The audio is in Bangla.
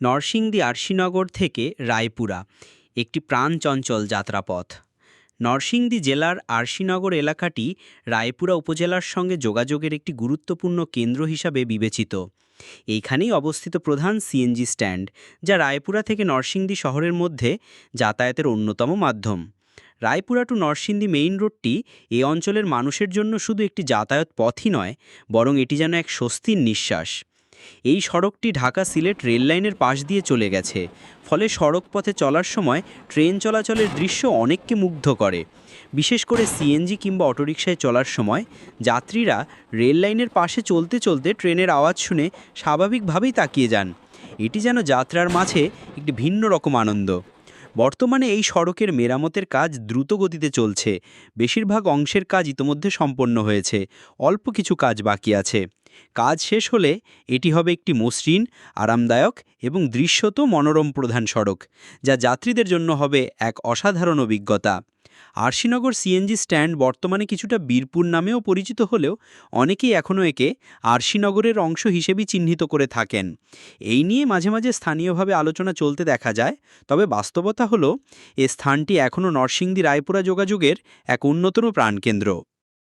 নরসিংদী আরশিনগর থেকে রায়পুরা, একটি প্রাণচঞ্চল যাত্রাপথ। নরসিংদী জেলার আরশিনগর এলাকাটি রায়পুরা উপজেলার সঙ্গে যোগাযোগের একটি গুরুত্বপূর্ণ কেন্দ্র হিসাবে বিবেচিত। এইখানেই অবস্থিত প্রধান সিএনজি স্ট্যান্ড, যা রায়পুরা থেকে নরসিংদী শহরের মধ্যে যাতায়াতের অন্যতম মাধ্যম। রায়পুরা টু নরসিংদী মেইন রোডটি এ অঞ্চলের মানুষের জন্য শুধু একটি যাতায়াত পথই নয়, বরং এটি যেন এক স্বস্তির নিঃশ্বাস। এই সড়কটি ঢাকা সিলেট রেল লাইনের পাশ দিয়ে চলে গেছে। ফলে সড়ক পথে চলার সময় ট্রেন চলাচলের দৃশ্য অনেককে মুগ্ধ করে। বিশেষ করে সিএনজি কিংবা অটোরিকশায় চলার সময় যাত্রীরা রেল লাইনের পাশে চলতে চলতে ট্রেনের আওয়াজ শুনে স্বাভাবিকভাবেই তাকিয়ে যান। এটি যেন যাত্রার মাঝে একটি ভিন্ন রকম আনন্দ। বর্তমানে এই সড়কের মেরামতের কাজ দ্রুত গতিতে চলছে। বেশিরভাগ অংশের কাজ ইতোমধ্যে সম্পন্ন হয়েছে। অল্প কিছু কাজ বাকি আছে। কাজ শেষ হলে এটি হবে একটি মসৃণ, আরামদায়ক এবং দৃশ্যত মনোরম প্রধান সড়ক, যা যাত্রীদের জন্য হবে এক অসাধারণ অভিজ্ঞতা। আরশিনগর সিএনজি স্ট্যান্ড বর্তমানে কিছুটা বীরপুর নামেও পরিচিত হলেও অনেকেই এখনও একে আরশিনগরের অংশ হিসেবেই চিহ্নিত করে থাকেন। এই নিয়ে মাঝে মাঝে স্থানীয়ভাবে আলোচনা চলতে দেখা যায়, তবে বাস্তবতা হলো, এ স্থানটি এখনও নরসিংদী রায়পুরা যোগাযোগের এক অন্যতম প্রাণকেন্দ্র।